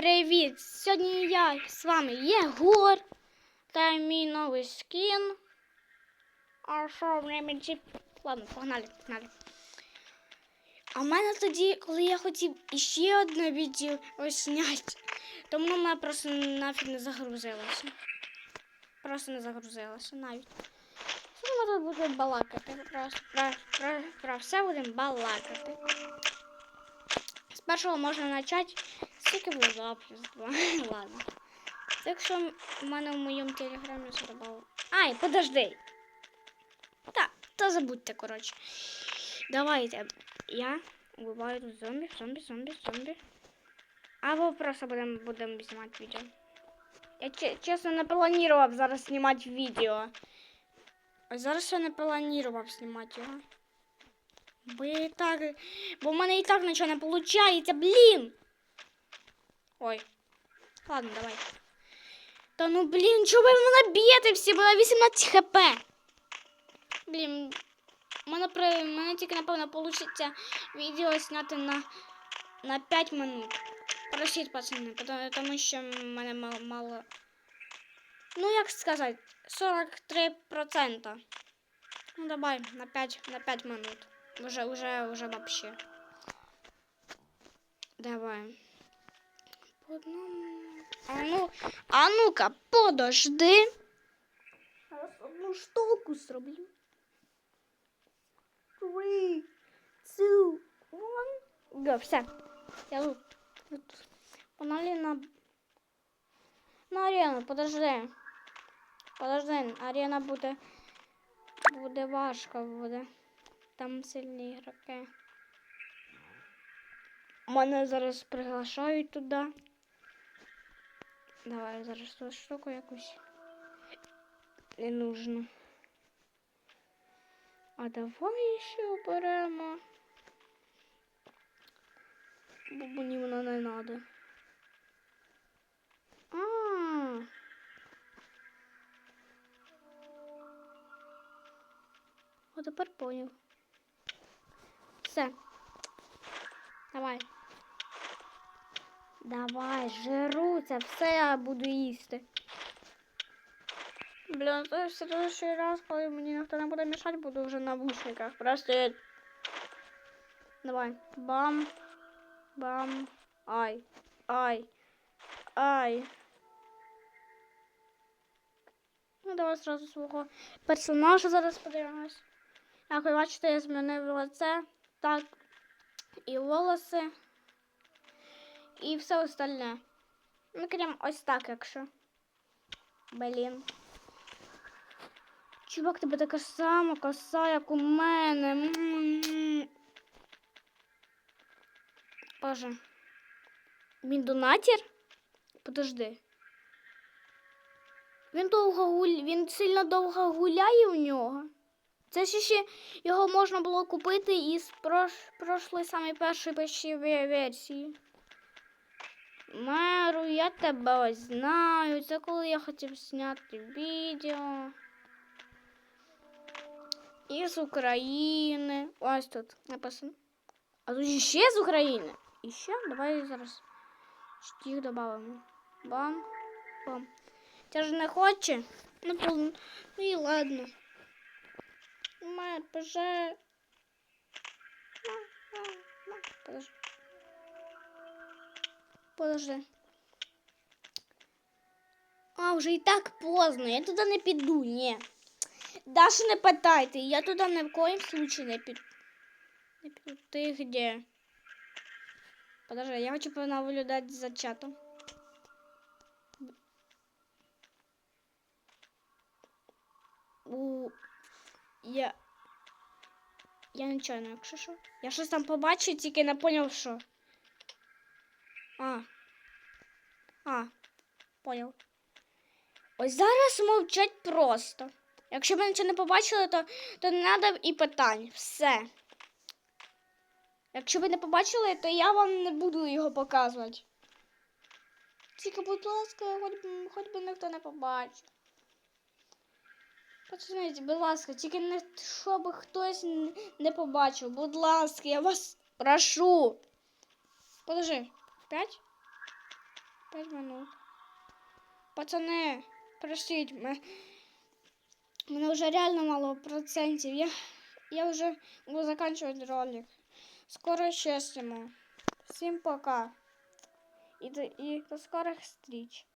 привіт! Сьогодні я з вами Єгор та мій новий скін. А що в мене Ладно, погнали, погнали. А в мене тоді, коли я хотів іще одне відео зняти, то воно мене просто нафіг не загрузилося. Просто не загрузилося навіть. Що ми тут будемо балакати? Просто про, про, про все будемо балакати. З першого можна почати. Було запис? Два. Ладно. Це якщо в мене в моєму телеграмі зробив. Ай, подожди. Так, то забудьте, коротше. Давайте. Я вбиваю тут зомбі, зомбі, зомбі, зомбі. Або просто будемо будем знімати відео. Я че- чесно не планував зараз знімати відео. Ось зараз я не планував знімати його. Бо я і так. Бо в мене і так нічого не виходить, блін. Ой. Ладно, давай. Та ну блін, чого ви мене б'єте всі? Було 18 хп. Блін. У мене, при... в мене тільки, напевно, вийде відео зняти на, на 5 минут. Простіть, пацани, потому- тому що в мене мало, мало. Ну, як сказати, 43%. Ну, давай, на 5, на 5 минут. Уже, уже, уже вообще. Давай. Одному. А ну, а ну-ка, подожди. Зараз одну штуку зроблю. Three, two, one. Go, все. Я тут. тут. Погнали на... На арену, подожди. Подожди, арена буде... Буде важко буде. Там сильні ігроки. Мене зараз приглашають туди. Давай зараз ту штуку якусь. Не нужно. А давай ще оберемо. Бо мені вона не треба. А. О, тепер поняв. Все. Давай. Давай, жиру, все я буду їсти. Блін, це в следующий раз, коли мені ніхто не буде мішати, буду вже на вушниках. Прости. Давай. Бам. Бам. Ай. Ай. Ай. Ну, давай зразу свого персонажа зараз подивимось. Як ви бачите, я змінив лице, так, і волоси, і все остальне. Ну, крім ось так, якщо. Блін. Чувак, тебе така сама коса, як у мене. М-м-м. Боже. Він донатір? Подожди. Він довго гуль... Він сильно довго гуляє у нього. Це ж ще його можна було купити із прош... прошлої самої першої версії. Меру, я тебе ось знаю. Це коли я хотів зняти відео. Із України. Ось тут написано. А тут ще з України. І ще давай зараз їх додамо. Бам. Бам. Ти ж не хоче? Ну, пол- ну і ладно. Мэр, боже. Подожди. Подожди. А, вже і так поздно. Я туди не піду, ні. Даже не питайте, я туди ні в коїм случае не піду. Не піду. Ти где? Подожди, я хочу понаблюдати за чатом. У... Я. Я нічого не якщо що. Я щось там побачив, тільки не поняв, що. А. А, поняв. Ось зараз мовчать просто. Якщо ви нічого не побачили, то, то не треба і питань. Все. Якщо ви не побачили, то я вам не буду його показувати. Тільки, будь ласка, хоч, хоч би ніхто не побачив. Пацануйте, будь ласка, тільки не щоб хтось не побачив. Будь ласка, я вас прошу. Подожди. П'ять? 5 минут. Пацани, простіть, мене, мене вже реально мало процентів. Я, я вже буду закінчувати ролик. Скоро чистимо. Всім пока. І до, і до скорих зустріч.